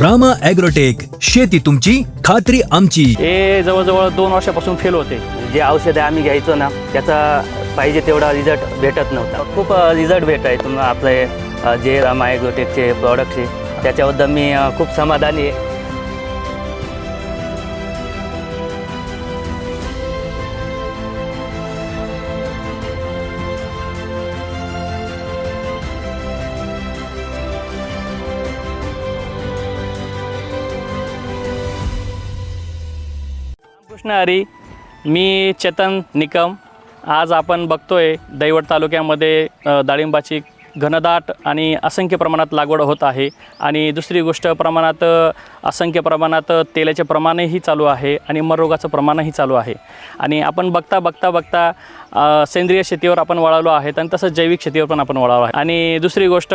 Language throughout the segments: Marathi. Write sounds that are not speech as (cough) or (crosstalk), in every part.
रामा ॲग्रोटेक शेती तुमची खात्री आमची. हे जवळजवळ दोन वर्षापासून फेल होते. जे औषधं आम्ही घ्यायचो ना त्याचा पाहिजे तेवढा रिझल्ट भेटत नव्हता. खूप रिझल्ट भेट आहे तुम्हाला आपले जे रामा ॲग्रोटेकचे आहे त्याच्याबद्दल मी खूप समाधानी आहे. हरी मी चेतन निकम. आज आपण बघतोय दैवड तालुक्यामध्ये डाळिंबाची घनदाट आणि असंख्य प्रमाणात लागवड होत आहे. आणि दुसरी गोष्ट प्रमाणात असंख्य प्रमाणात तेलाचे प्रमाणही चालू आहे आणि मररोगाचं प्रमाणही चालू आहे. आणि आपण बघता बघता बघता सेंद्रिय शेतीवर आपण वळालो आहेत आणि तसंच जैविक शेतीवर पण आपण वळालो आहे. आणि दुसरी गोष्ट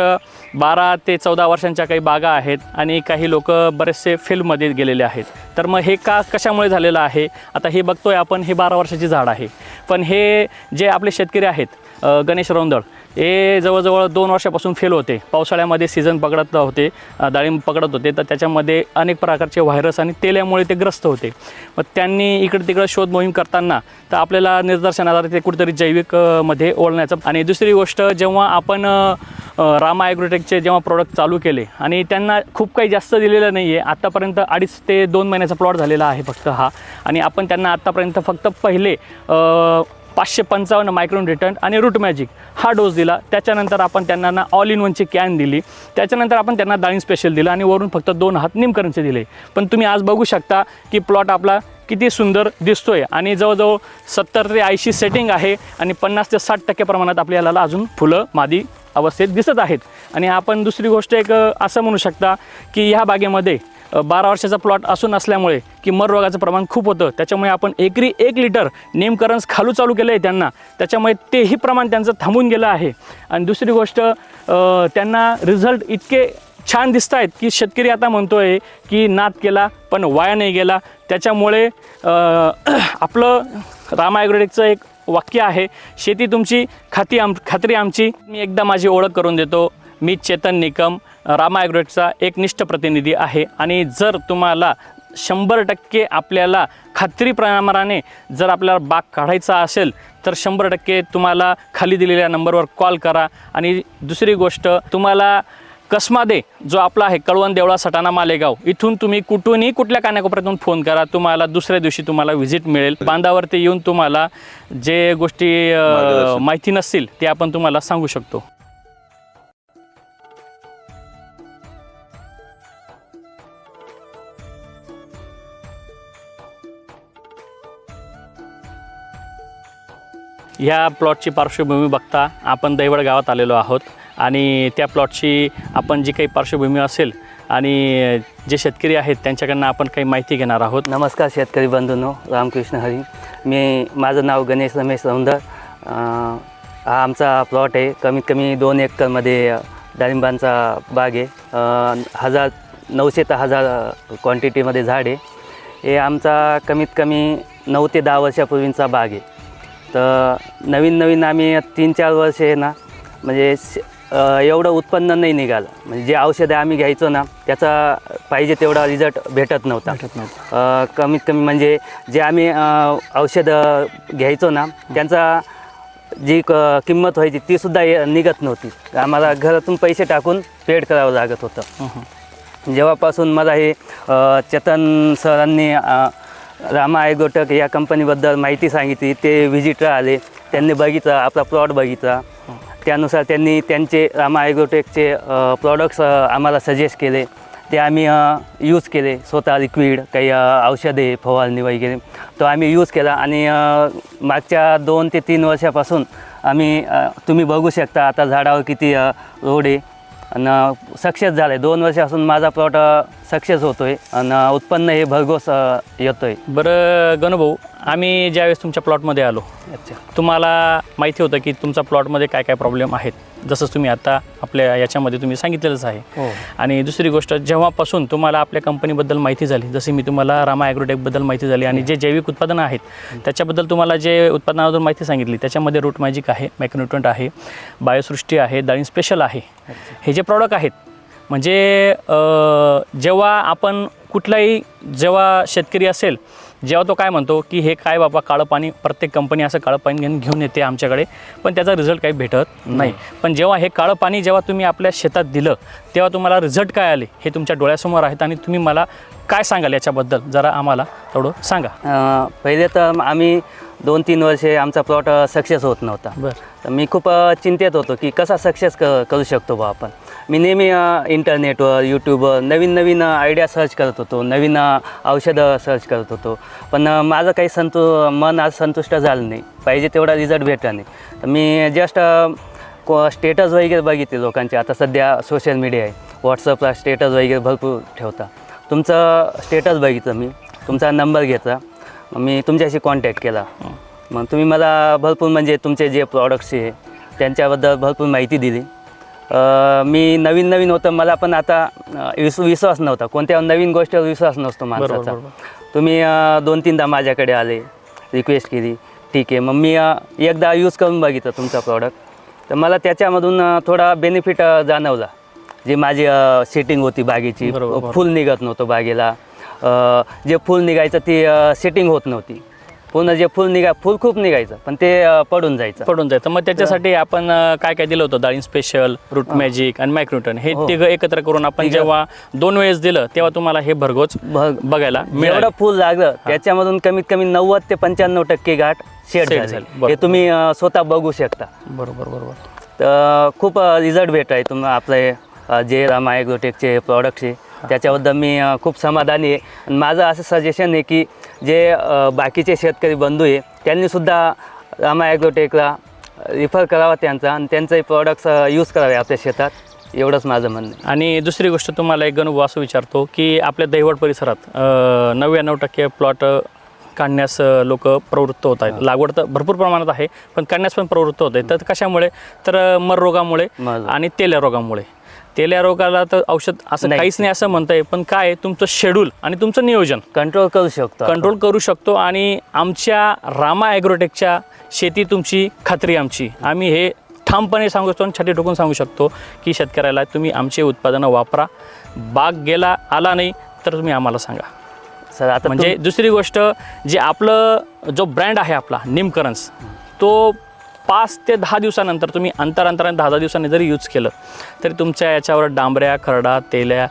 बारा ते चौदा वर्षांच्या काही बागा आहेत आणि काही लोक बरेचसे फील्डमध्ये गेलेले आहेत. तर मग हे का कशामुळे झालेलं आहे? आता हे बघतोय आपण हे बारा वर्षाची झाड आहे. पण हे जे आपले शेतकरी आहेत गणेश रोंदळ हे जवळजवळ दोन वर्षापासून फेल होते. पावसाळ्यामध्ये सीझन पकडत होते डाळिंब पकडत होते. तर त्याच्यामध्ये अनेक प्रकारचे व्हायरस आणि तेल्यामुळे ते ग्रस्त होते. मग त्यांनी इकडे तिकडे शोध मोहीम करताना तर आपल्याला निदर्शनाला ते कुठेतरी जैविकमध्ये ओळण्याचं आणि दुसरी गोष्ट जेव्हा आपण रामा ॲग्रोटेकचे जेव्हा प्रोडक्ट चालू केले आणि त्यांना खूप काही जास्त दिलेलं नाही आहे आत्तापर्यंत अडीच ते दोन महिन्याचा प्लॉट झालेला आहे फक्त हा. आणि आपण त्यांना आत्तापर्यंत फक्त पहिले पाचशे पंचावन्न मायक्रोन रिटर्न आणि रूट मॅजिक हा डोस दिला. त्याच्यानंतर आपण त्यांना ना ऑल इन वनची कॅन दिली. त्याच्यानंतर आपण त्यांना डाळिंब स्पेशल दिलं आणि वरून फक्त दोन हात निमकरणचे दिले. पण तुम्ही आज बघू शकता की प्लॉट आपला किती सुंदर दिसतोय आणि जवळजवळ सत्तर ते ऐंशी सेटिंग आहे आणि पन्नास ते साठ टक्के प्रमाणात आपल्याला अजून फुलं मादी अवस्थेत दिसत आहेत. आणि आपण दुसरी गोष्ट एक असं म्हणू शकता की ह्या बागेमध्ये बारा वर्षाचा प्लॉट असून असल्यामुळे की मररोगाचं प्रमाण खूप होतं. त्याच्यामुळे आपण एकरी एक लिटर नेमकरन्स खालू चालू केलं आहे त्यांना. त्याच्यामुळे तेही प्रमाण त्यांचं थांबून गेलं आहे. आणि दुसरी गोष्ट त्यांना रिझल्ट इतके छान दिसत आहेत की शेतकरी आता म्हणतो आहे की नाद केला पण वाया नाही गेला. त्याच्यामुळे (clears throat) आपलं रामा एक वाक्य आहे शेती तुमची खाती आम खात्री आमची. मी एकदा माझी ओळख करून देतो. मी चेतन निकम. रामा ॲग्रोटेकचा एक निष्ठ प्रतिनिधी आहे. आणि जर तुम्हाला शंभर टक्के आपल्याला खात्रीप्रमाणे जर आपल्याला बाग काढायचा असेल तर शंभर टक्के तुम्हाला खाली दिलेल्या नंबरवर कॉल करा. आणि दुसरी गोष्ट तुम्हाला कसमादे जो आपला आहे कळवण देवळा सटाणा मालेगाव इथून तुम्ही कुठूनही कुठल्या कानाकोपऱ्यातून फोन करा. तुम्हाला दुसऱ्या दिवशी तुम्हाला व्हिजिट मिळेल. बांधावरती येऊन तुम्हाला जे गोष्टी माहिती नसतील ते आपण तुम्हाला सांगू शकतो. ह्या प्लॉटची पार्श्वभूमी बघता आपण दैवड गावात आलेलो आहोत. आणि त्या प्लॉटची आपण जी काही पार्श्वभूमी असेल आणि जे शेतकरी आहेत त्यांच्याकडनं आपण काही माहिती घेणार आहोत. नमस्कार शेतकरी बंधूंनो रामकृष्ण हरी. मी माझं नाव गणेश रमेश रौंदर हा आमचा प्लॉट आहे. कमीत कमी दोन एकरमध्ये डाळिंबांचा बाग आहे. हजार नऊशे ते हजार क्वांटिटीमध्ये झाड आहे. हे आमचा कमीत कमी नऊ ते दहा वर्षापूर्वींचा बाग आहे. तर नवीन नवीन आम्ही तीन चार वर्ष आहे ना म्हणजे एवढं उत्पन्न नाही निघालं म्हणजे जे औषधं आम्ही घ्यायचो ना त्याचा पाहिजे तेवढा रिझल्ट भेटत नव्हता भेटत नव्हतं. अ, कमीत कमी म्हणजे जे आम्ही औषधं घ्यायचो ना त्यांचा जी क किंमत व्हायची तीसुद्धा निघत नव्हती आम्हाला घरातून पैसे टाकून पेड करावं लागत होतं. जेव्हापासून मला हे चेतन सरांनी रामा आयगोटक या कंपनीबद्दल माहिती सांगितली ते व्हिजिटर आले त्यांनी बघितला आपला प्लॉट बघितला. त्यानुसार त्यांनी त्यांचे रामा आयगोटेकचे प्रॉडक्ट्स आम्हाला सजेस्ट केले. ते आम्ही यूज केले स्वतः लिक्विड काही औषधे फवारणी वगैरे. तो आम्ही यूज केला आणि मागच्या दोन ते तीन वर्षापासून आम्ही तुम्ही बघू शकता आता झाडावर किती रोड आहे. आणि सक्सेस झालं आहे दोन वर्षापासून माझा प्लॉट सक्सेस होतो आहे आणि उत्पन्न हे भरघोस येतो आहे बरं गणभाऊ आम्ही ज्यावेळेस तुमच्या प्लॉटमध्ये आलो अच्छा. तुम्हाला माहिती होतं की तुमच्या प्लॉटमध्ये काय काय प्रॉब्लेम आहेत. जसं तुम्ही आता आपल्या याच्यामध्ये तुम्ही सांगितलेलंच आहे. हो. आणि दुसरी गोष्ट जेव्हापासून तुम्हाला आपल्या कंपनीबद्दल माहिती झाली जशी मी तुम्हाला रामा ॲग्रोटेकबद्दल माहिती झाली आणि जे जैविक उत्पादनं आहेत त्याच्याबद्दल तुम्हाला जे उत्पादनाबद्दल माहिती सांगितली त्याच्यामध्ये रूट मॅजिक आहे मॅक्रोन्युट्रंट आहे बायोसृष्टी आहे डाळिंब स्पेशल आहे. हे जे प्रॉडक्ट आहेत म्हणजे जेव्हा आपण कुठलाही जेव्हा शेतकरी असेल जेव्हा तो काय म्हणतो की हे काय बाबा काळं पाणी प्रत्येक कंपनी असं काळं पाणी घेऊन घेऊन येते आमच्याकडे पण त्याचा रिझल्ट काही भेटत नाही. पण जेव्हा हे काळं पाणी जेव्हा तुम्ही आपल्या शेतात दिलं तेव्हा तुम्हाला रिझल्ट काय आले? हे तुमच्या डोळ्यासमोर आहेत आणि तुम्ही मला काय सांगाल याच्याबद्दल? जरा आम्हाला थोडं सांगा. पहिले तर आम्ही दोन तीन वर्षे आमचा प्लॉट सक्सेस होत नव्हता. बरं. तर मी खूप चिंतेत होतो की कसा सक्सेस क करू शकतो बा आपण. मी नेहमी इंटरनेटवर यूट्यूबवर नवीन नवीन आयडिया सर्च करत होतो नवीन औषधं सर्च करत होतो. पण माझं काही संतु मन आज संतुष्ट झालं नाही. पाहिजे तेवढा रिझल्ट भेटला नाही. तर मी जस्ट को स्टेटस वगैरे बघितले लोकांचे. आता सध्या सोशल मीडिया आहे. व्हॉट्सअपला स्टेटस वगैरे भरपूर ठेवता. तुमचं स्टेटस बघितलं मी. तुमचा नंबर घेतला. मी तुमच्याशी कॉन्टॅक्ट केला. मग तुम्ही मला भरपूर म्हणजे तुमचे जे प्रॉडक्ट्स आहे त्यांच्याबद्दल भरपूर माहिती दिली. मी नवीन नवीन होतं मला पण आता विस विश्वास नव्हता. कोणत्या नवीन गोष्टीवर विश्वास नसतो माणसाचा. तुम्ही दोन तीनदा माझ्याकडे आले रिक्वेस्ट केली. ठीक आहे मग मी एकदा यूज करून बघितलं तुमचा प्रॉडक्ट तर मला त्याच्यामधून थोडा बेनिफिट जाणवला. जी माझी सेटिंग होती बागेची. फुल निघत नव्हतं बागेला. जे फुल निघायचं ती सेटिंग होत नव्हती. पूर्ण जे फुल निघा फुल खूप निघायचं पण ते पडून जायचं. पडून जायचं. मग त्याच्यासाठी आपण काय काय दिलं होतं? डाळिंग स्पेशल रूट मॅजिक आणि मायक्रोटन हे हो. तिघं एकत्र करून आपण. जेव्हा दोन वेळेस दिलं तेव्हा तुम्हाला हे भरघोस बघ- बघायला जेवढं फुल लागलं त्याच्यामधून कमीत कमी नव्वद ते पंच्याण्णव टक्के गाठ शेड झाली. हे तुम्ही स्वतः बघू शकता. बरोबर बरोबर. तर खूप रिझल्ट भेट आहे तुम्ही आपले जे रामा ॲग्रोटेकचे प्रॉडक्ट्स आहे (laughs) त्याच्याबद्दल मी खूप समाधानी आहे. आणि माझं असं सजेशन आहे की जे बाकीचे शेतकरी बंधू आहे त्यांनीसुद्धा रामा ॲग्रोटेकला रिफर करावा त्यांचा आणि त्यांचे प्रॉडक्ट्स यूज करावे आपल्या शेतात. एवढंच माझं म्हणणं आहे. आणि दुसरी गोष्ट तुम्हाला एक अनुभव असं विचारतो की आपल्या दैवड परिसरात नव्याण्णव टक्के प्लॉट काढण्यास लोक प्रवृत्त होत आहेत. लागवड तर भरपूर प्रमाणात आहे पण काढण्यास पण प्रवृत्त होत आहेत. तर कशामुळे? तर मर रोगामुळे. आणि तेल्या रोगामुळे तेल्या रोगाला तर औषध असं नाही. काहीच नाही असं म्हणता येईल पण काय आहे, तुमचं शेड्यूल आणि तुमचं नियोजन कंट्रोल करू शकतो. कंट्रोल करू शकतो आणि आमच्या रामा ॲग्रोटेकच्या शेती तुमची खात्री आमची आम्ही हे ठामपणे सांगू शकतो आणि छाती ठोकून सांगू शकतो की शेतकऱ्याला तुम्ही आमचे उत्पादनं वापरा बाग गेला आला नाही तर तुम्ही आम्हाला सांगा सर आता म्हणजे दुसरी गोष्ट जे आपलं जो ब्रँड आहे आपला निमकरन्स तो पाच ते दहा दिवसानंतर तुम्ही अंतर अंतराने दहा दहा दिवसांनी जरी यूज केलं तरी तुमच्या याच्यावर डांबऱ्या खरडा तेल्या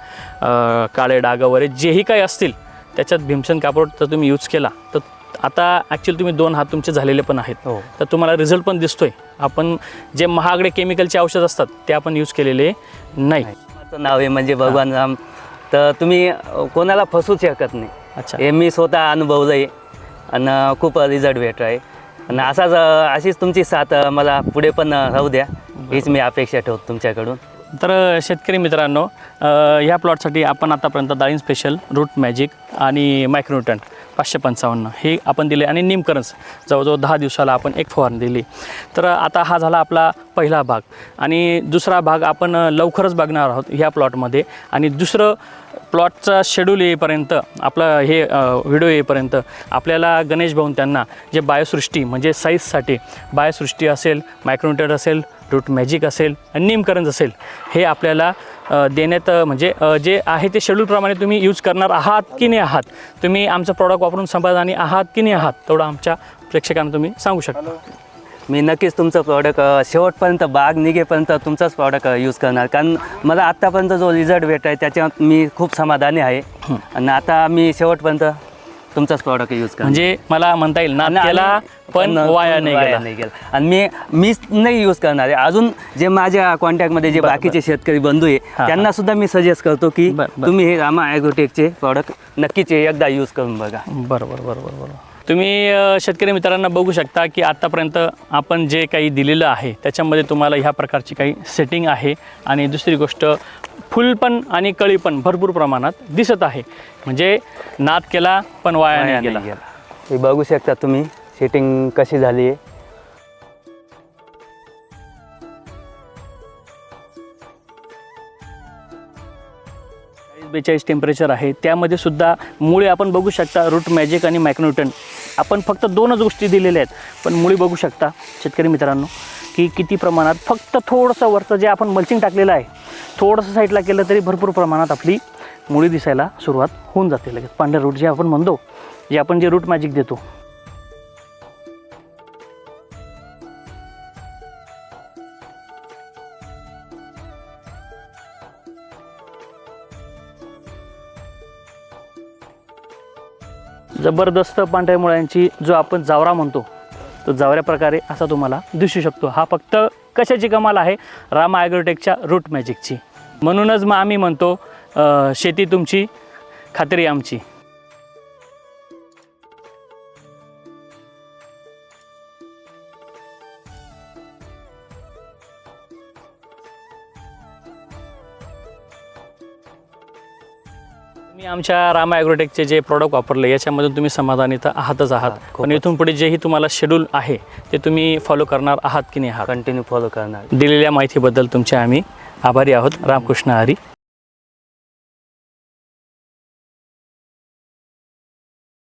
काळे डाग वगैरे जेही काही असतील त्याच्यात भीमसेन कापड जर तुम्ही यूज केला तर आता ॲक्च्युली तुम्ही दोन हात तुमचे झालेले पण आहेत. हो. तर तुम्हाला रिझल्ट पण दिसतोय. आपण जे महागडे केमिकलचे औषध असतात ते आपण यूज केलेले नाही. माझं नाव आहे म्हणजे भगवान राम. तर तुम्ही कोणाला फसू शकत नाही. अच्छा. हे मी स्वतः अनुभवलं आहे आणि खूप रिझल्ट भेट आहे आणि असाच अशीच तुमची साथ मला पुढे पण राहू द्या. हीच मी अपेक्षा ठेवतो तुमच्याकडून. तर शेतकरी मित्रांनो ह्या प्लॉटसाठी आपण आतापर्यंत डाळिंग स्पेशल रूट मॅजिक आणि मायक्रोन्यूटन पाचशे पंचावन्न हे आपण दिले आणि निमकरन्स जवळजवळ दहा दिवसाला आपण एक फवारणी दिली. तर आता हा झाला आपला पहिला भाग. आणि दुसरा भाग आपण लवकरच बघणार आहोत ह्या प्लॉटमध्ये. आणि दुसरं प्लॉटचा शेड्यूल येईपर्यंत आपलं हे व्हिडिओ येईपर्यंत आपल्याला गणेश भाऊन त्यांना जे बायोसृष्टी म्हणजे साईजसाठी बायोसृष्टी असेल मायक्रोमीटर असेल रूट मॅजिक असेल आणि निमकरंज असेल हे आपल्याला देण्यात म्हणजे जे आहे ते शेड्यूलप्रमाणे तुम्ही यूज करणार आहात की नाही आहात? तुम्ही आमचं प्रॉडक्ट वापरून समाधानी आहात की नाही आहात? तेवढं आमच्या प्रेक्षकांना तुम्ही सांगू शकता. मी नक्कीच तुमचं प्रॉडक्ट शेवटपर्यंत बाग निघेपर्यंत तुमचंच प्रॉडक्ट यूज करणार. कारण मला आत्तापर्यंत जो रिझल्ट भेट आहे त्याच्यात मी खूप समाधानी आहे. आणि आता मी शेवटपर्यंत तुमचाच प्रॉडक्ट यूज करणार. म्हणजे मला म्हणता येईल ना आम्ही- पण वाया नाही गेला. नाही गेला. आणि मी मीच नाही यूज करणार आहे. अजून जे माझ्या कॉन्टॅक्टमध्ये जे बाकीचे शेतकरी बंधू आहे त्यांना सुद्धा मी सजेस्ट करतो की. तुम्ही हे रामा ॲग्रोटेकचे प्रॉडक्ट नक्कीच एकदा यूज करून बघा. बरोबर बरोबर बरोबर तुम्ही शेतकरी मित्रांना बघू शकता की आत्तापर्यंत आपण जे काही दिलेलं आहे त्याच्यामध्ये तुम्हाला ह्या प्रकारची काही सेटिंग आहे. आणि दुसरी गोष्ट फुल पण आणि कळी पण भरपूर प्रमाणात दिसत आहे. म्हणजे नाद केला पण वाया नाही गेला. गेला. हे बघू शकता तुम्ही सेटिंग कशी झाली आहे. बेचाळीस टेम्परेचर आहे. त्यामध्ये सुद्धा मुळे आपण बघू शकता रूट मॅजिक आणि मायक्रोन्यूटन आपण फक्त दोनच गोष्टी दिलेल्या आहेत. पण मुळी बघू शकता शेतकरी मित्रांनो की किती प्रमाणात फक्त थोडंसं वरचं जे आपण मल्चिंग टाकलेलं आहे थोडंसं साईडला केलं तरी भरपूर प्रमाणात आपली मुळी दिसायला सुरुवात होऊन जाते लगेच. पांढऱ्या रूट जे आपण म्हणतो जे आपण जे रूट मॅजिक देतो जबरदस्त पांढऱ्या मुळ्यांची जो आपण जावरा म्हणतो तो जावऱ्या प्रकारे असा तुम्हाला दिसू शकतो. हा फक्त कशाची कमाल आहे? रामा ॲग्रोटेकच्या रूट मॅजिकची. म्हणूनच मग आम्ही म्हणतो शेती तुमची खात्री आमची. तुम्ही आमच्या रामा ॲग्रोटेकचे जे प्रॉडक्ट वापरले याच्यामधून तुम्ही समाधानी तर आहातच आहात. पण. इथून पुढे जेही तुम्हाला शेड्यूल आहे ते तुम्ही फॉलो करणार आहात की नाही आहात? कंटिन्यू फॉलो करणार. दिलेल्या माहितीबद्दल तुमचे आम्ही आभारी आहोत. रामकृष्ण हरी.